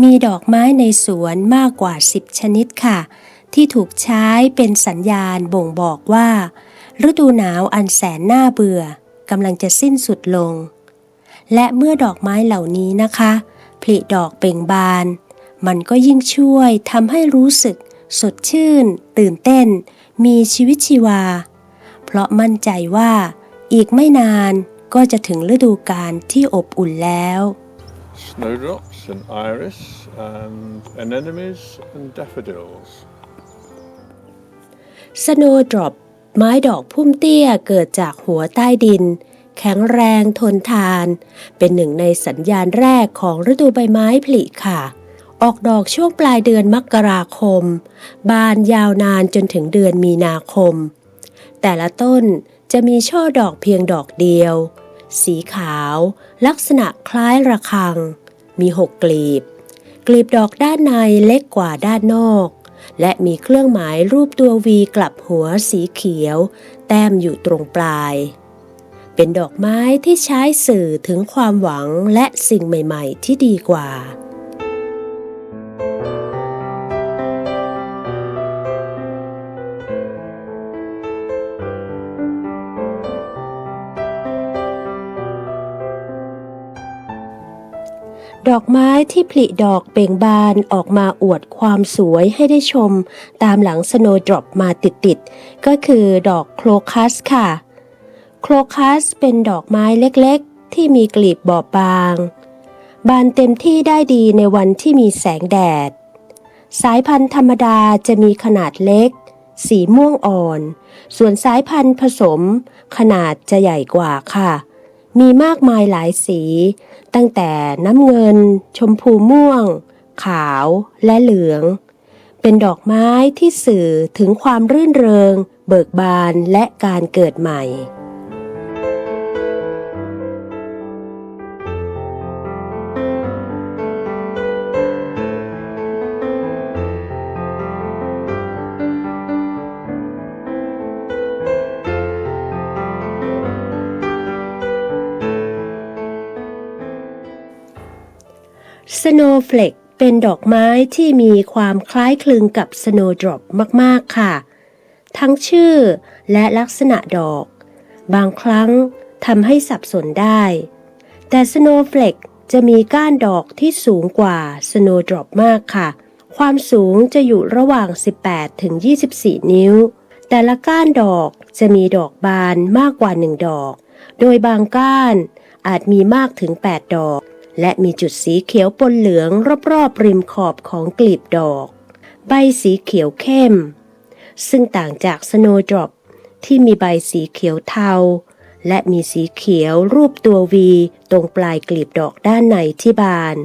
มีดอกไม้ในสวนมากกว่า 10 ชนิดค่ะ ที่ถูกใช้เป็นสัญญาณบ่งบอกว่า ฤดูหนาวอันแสนน่าเบื่อกำลังจะสิ้นสุดลง และเมื่อดอกไม้เหล่านี้นะคะผลิดอกเบ่งบาน มันก็ยิ่งช่วยทำให้รู้สึก สดชื่น ตื่นเต้น มีชีวิตชีวา เพราะมั่นใจว่าอีกไม่นานก็จะถึงฤดูกาลที่อบอุ่นแล้ว Snowdrops and iris and anemones and daffodils. สโนว์ดรอปไม้ดอกพุ่มเตี้ยเกิดจากหัวใต้ดิน แข็งแรงทนทาน เป็นหนึ่งในสัญญาณแรกของฤดูใบไม้ผลิค่ะ ออกดอกช่วงปลายเดือนมกราคม บานยาวนานจนถึงเดือนมีนาคม แต่ละต้นจะมีช่อดอกเพียงดอกเดียว สีขาว ลักษณะคล้ายระฆัง มีหกกลีบ กลีบดอกด้านในเล็กกว่าด้านนอก และมีเครื่องหมายรูปตัววีกลับหัวสีเขียว แต้มอยู่ตรงปลาย เป็นดอกไม้ที่ใช้สื่อถึงความหวังและสิ่งใหม่ ๆ ที่ดีกว่า ดอกไม้ที่ผลิดอกเบ่งบานออกมาอวดความสวยให้ได้ชม ตามหลังสโนดรอปมาติดๆ ก็คือดอกโคลคัสค่ะ โคลคัสเป็นดอกไม้เล็กๆ ที่มีกลีบบอบบาง บานเต็มที่ได้ดีในวันที่มีแสงแดด สายพันธุ์ธรรมดาจะมีขนาดเล็ก สีม่วงอ่อน ส่วนสายพันธุ์ผสม ขนาดจะใหญ่กว่าค่ะ มีมากมายหลายสี ตั้งแต่น้ำเงิน ชมพูม่วง ขาวและเหลือง เป็นดอกไม้ที่สื่อถึงความรื่นเริง เบิกบานและการเกิดใหม่ สโนว์เฟลกเป็นดอกไม้ที่มีความคล้ายคลึงกับสโนว์ดรอปมากๆค่ะ ทั้งชื่อและลักษณะดอก บางครั้งทำให้สับสนได้ แต่สโนว์เฟลกจะมีก้านดอกที่สูงกว่าสโนว์ดรอปมากค่ะ ความสูงจะอยู่ระหว่าง 18 ถึง 24 นิ้ว แต่ละก้านดอกจะมีดอกบานมากกว่า1ดอก โดยบางก้านอาจมีมากถึง 8 ดอก และมีจุดสีเขียวปนเหลืองรอบๆริมขอบของกลีบดอก ใบสีเขียวเข้ม ซึ่งต่างจากสโนว์ดรอปที่มีใบสีเขียวเทา และมีสีเขียวรูปตัววีตรงปลายกลีบดอกด้านในที่บาน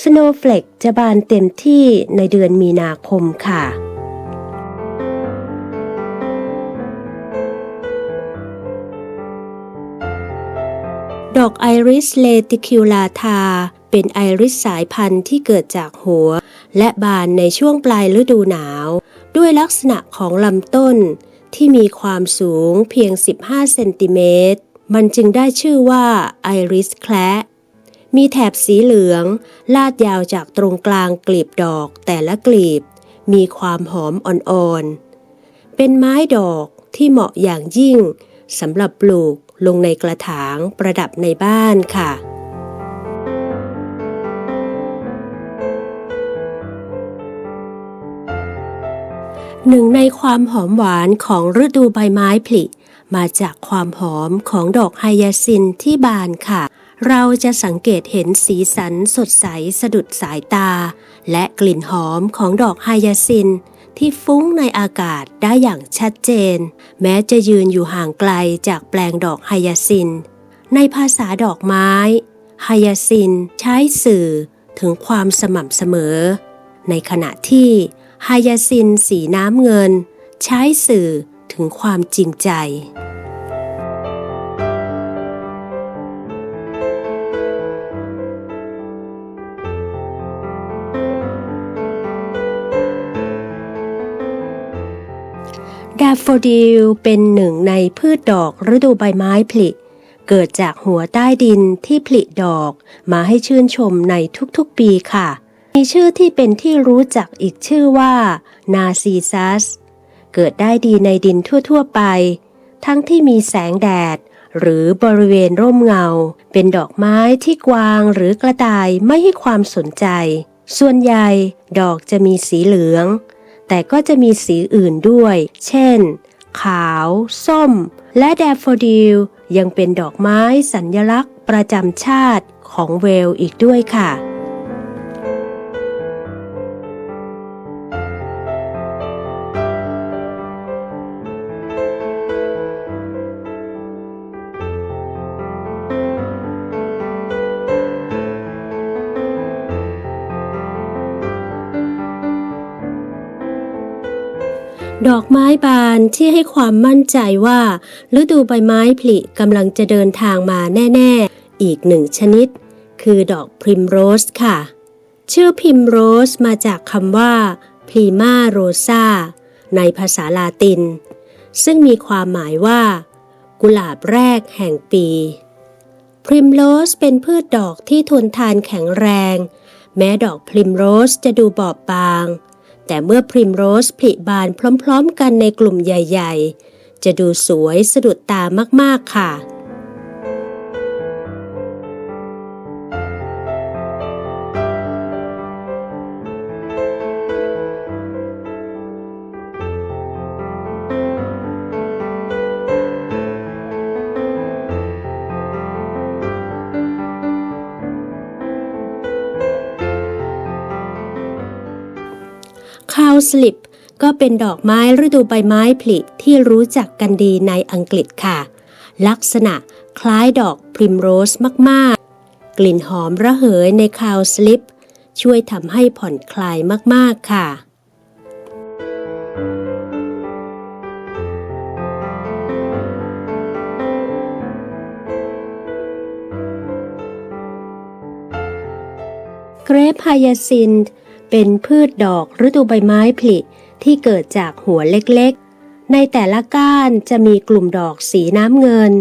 สโนว์เฟลกจะบานเต็มที่ในเดือนมีนาคมค่ะ อกไอริสเลติคิวลาทา เป็นไอริสสายพันธุ์ที่เกิดจากหัว และบานในช่วงปลายฤดูหนาว ด้วยลักษณะของลำต้นที่มีความสูงเพียง 15 เซนติเมตร มันจึงได้ชื่อว่าไอริสแคละมีแถบสีเหลือง ลาดยาวจากตรงกลางกลีบดอกแต่ละกลีบ มีความหอมอ่อนๆ เป็นไม้ดอกที่เหมาะอย่างยิ่งสำหรับปลูก ลงในกระถางประดับในบ้านค่ะ หนึ่งในความหอมหวานของฤดูใบไม้ผลิ มาจากความหอมของดอกไฮยาซินที่บานค่ะ เราจะสังเกตเห็นสีสันสดใสสะดุดสายตา และกลิ่นหอมของดอกไฮยาซินท ที่ฟุ้งในอากาศได้อย่างชัดเจน แม้จะยืนอยู่ห่างไกลจากแปลงดอกไฮยาซิน ในภาษาดอกไม้ไฮยาซินใช้สื่อถึงความสม่ำเสมอ ในขณะที่ไฮยาซินสีน้ำเงิน ใช้สื่อถึงความจริงใจ ดาโฟดิลเป็นหนึ่งในพืชดอกฤดูใบไม้ผลิ เกิดจากหัวใต้ดินที่ผลิดอกมาให้ชื่นชมในทุกๆปีค่ะ มีชื่อที่เป็นที่รู้จักอีกชื่อว่านาซีซัส เกิดได้ดีในดินทั่วๆไป ทั้งที่มีแสงแดด หรือบริเวณร่มเงา เป็นดอกไม้ที่กวางหรือกระต่ายไม่ให้ความสนใจ ส่วนใหญ่ดอกจะมีสีเหลือง แต่ก็จะมีสีอื่นด้วย เช่น ขาว ส้ม และแดฟโฟดิลยังเป็นดอกไม้สัญญลักษณ์ประจำชาติของเวลส์อีกด้วยค่ะ อกไม้บานที่ให้ความมั่นใจว่า ฤดูใบไม้ผลิกำลังจะเดินทางมาแน่ ๆ อีกหนึ่งชนิด คือดอกพริมโรสค่ะ ชื่อพริมโรสมาจากคำว่าพรีมาโรซาในภาษาลาติน ซึ่งมีความหมายว่า กุหลาบแรกแห่งปี พริมโรสเป็นพืชดอกที่ทนทานแข็งแรง แม้ดอกพริมโรสจะดูบอบบาง แต่เมื่อพริมโรสผลิบานพร้อมๆกันในกลุ่มใหญ่ ๆ จะดูสวยสะดุดตามากๆค่ะ คาวสลิปก็เป็นดอกไม้ฤดูใบไม้ผลิที่รู้จักกันดีในอังกฤษค่ะ ลักษณะคล้ายดอกพริมโรสมากๆ กลิ่นหอมระเหยในคาวสลิป ช่วยทำให้ผ่อนคลายมากๆค่ะเกรปไฮยาซินท์ เป็นพืชดอกฤดูใบไม้ผลิที่เกิดจากหัวเล็กๆ ในแต่ละก้านจะมีกลุ่มดอกสีน้ำเงิน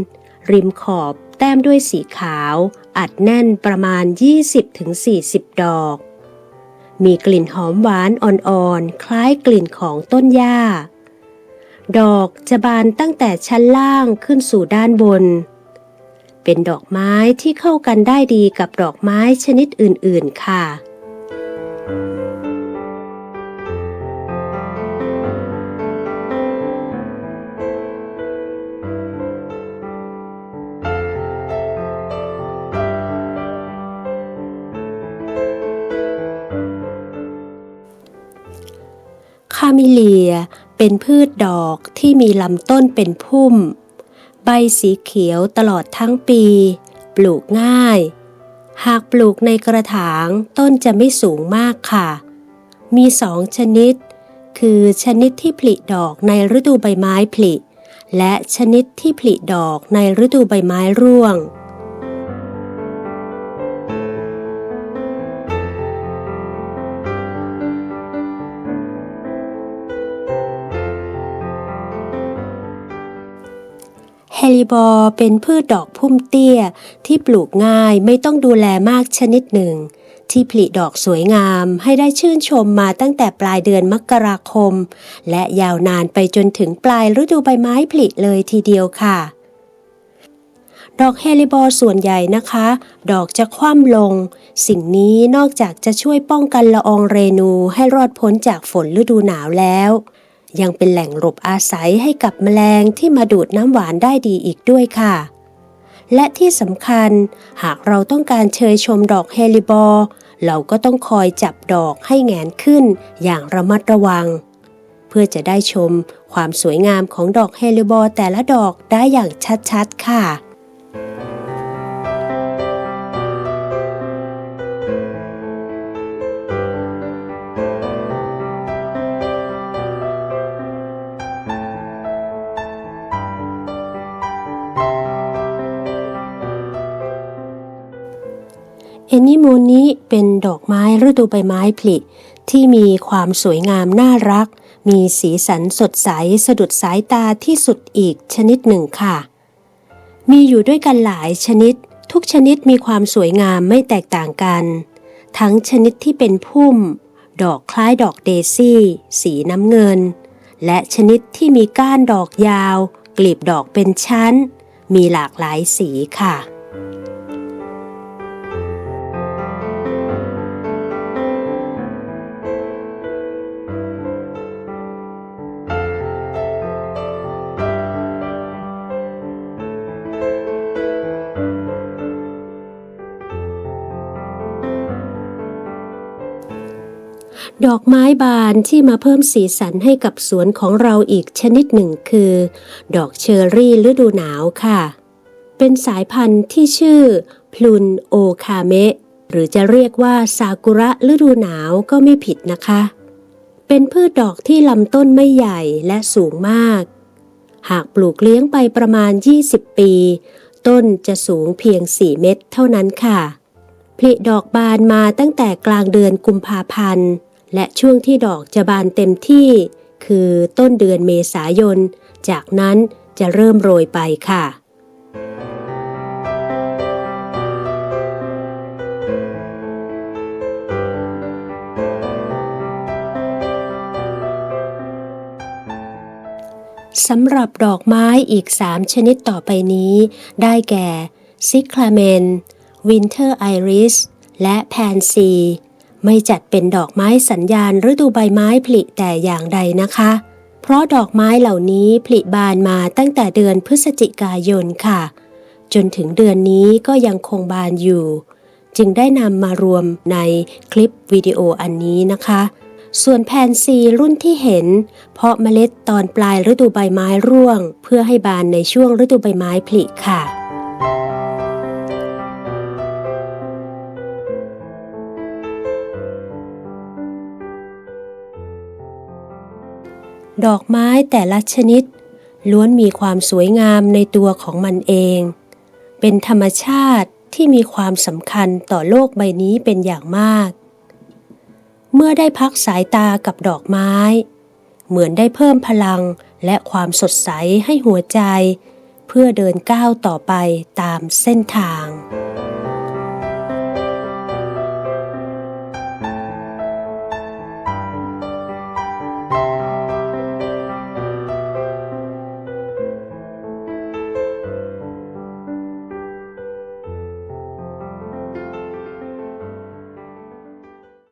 ริมขอบแต้มด้วยสีขาว อัดแน่นประมาณ 20-40 ดอก มีกลิ่นหอมหวานอ่อนๆ คล้ายกลิ่นของต้นหญ้า ดอกจะบานตั้งแต่ชั้นล่างขึ้นสู่ด้านบน เป็นดอกไม้ที่เข้ากันได้ดีกับดอกไม้ชนิดอื่นๆ ค่ะ มิเลีย เป็นพืชดอกที่มีลำต้นเป็นพุ่ม ใบสีเขียวตลอดทั้งปี ปลูกง่าย หากปลูกในกระถางต้นจะไม่สูงมากค่ะ มีสองชนิด คือชนิดที่ผลิดอกในฤดูใบไม้ผลิ และชนิดที่ผลิดอกในฤดูใบไม้ร่วง ฮลิบอร์เป็นพืชดอกพุ่มเตี้ยที่ปลูกง่ายไม่ต้องดูแลมากชนิดหนึ่ง ที่ผลิดอกสวยงามให้ได้ชื่นชมมาตั้งแต่ปลายเดือนมกราคม และยาวนานไปจนถึงปลายฤดูใบไม้ผลิเลยทีเดียวค่ะ ดอกเฮลิบอร์ส่วนใหญ่นะคะ ดอกจะคว่ำลง สิ่งนี้นอกจากจะช่วยป้องกันละอองเรนูให้รอดพ้นจากฝนฤดูหนาวแล้ว ยังเป็นแหล่งหลบอาศัยให้กับแมลงที่มาดูดน้ำหวานได้ดีอีกด้วยค่ะ และที่สำคัญ หากเราต้องการเชยชมดอกเฮลิบอร์เราก็ต้องคอยจับดอกให้แงนขึ้นอย่างระมัดระวัง เพื่อจะได้ชมความสวยงามของดอกเฮลิบอร์แต่ละดอกได้อย่างชัดๆค่ะ เอนิโมนิเป็นดอกไม้ฤดูใบไม้ผลิที่มีความสวยงามน่ารัก มีสีสันสดใสสะดุดสายตาที่สุดอีกชนิดหนึ่งค่ะ มีอยู่ด้วยกันหลายชนิด ทุกชนิดมีความสวยงามไม่แตกต่างกัน ทั้งชนิดที่เป็นพุ่ม ดอกคล้ายดอกเดซี่ สีน้ำเงิน และชนิดที่มีก้านดอกยาว กลีบดอกเป็นชั้น มีหลากหลายสีค่ะ ดอกไม้บานที่มาเพิ่มสีสันให้กับสวนของเราอีกชนิดหนึ่งคือ ดอกเชอรี่ฤดูหนาวค่ะ เป็นสายพันธุ์ที่ชื่อ พลุนโอคาเมะหรือจะเรียกว่าซากุระฤดูหนาวก็ไม่ผิดนะคะ เป็นพืชดอกที่ลำต้นไม่ใหญ่และสูงมาก หากปลูกเลี้ยงไปประมาณ 20 ปี ต้นจะสูงเพียง 4 เมตรเท่านั้นค่ะผลิดอกบานมาตั้งแต่กลางเดือนกุมภาพันธ์ และช่วงที่ดอกจะบานเต็มที่ คือต้นเดือนเมษายน จากนั้นจะเริ่มโรยไปค่ะสำหรับดอกไม้อีก3ชนิดต่อไปนี้ ได้แก่ซิคลาเมน วินเทอร์ไอริส และแพนซี ไม่จัดเป็นดอกไม้สัญญาณฤดูใบไม้ผลิแต่อย่างใดนะคะ เพราะดอกไม้เหล่านี้ผลิบานมาตั้งแต่เดือนพฤศจิกายนค่ะ จนถึงเดือนนี้ก็ยังคงบานอยู่ จึงได้นำมารวมในคลิปวิดีโออันนี้นะคะ ส่วนแพนซีรุ่นที่เห็น เพาะเมล็ดตอนปลายฤดูใบไม้ร่วง เพื่อให้บานในช่วงฤดูใบไม้ผลิค่ะ ดอกไม้แต่ละชนิด ล้วนมีความสวยงามในตัวของมันเอง เป็นธรรมชาติที่มีความสำคัญต่อโลกใบนี้เป็นอย่างมาก เมื่อได้พักสายตากับดอกไม้ เหมือนได้เพิ่มพลังและความสดใสให้หัวใจ เพื่อเดินก้าวต่อไปตามเส้นทาง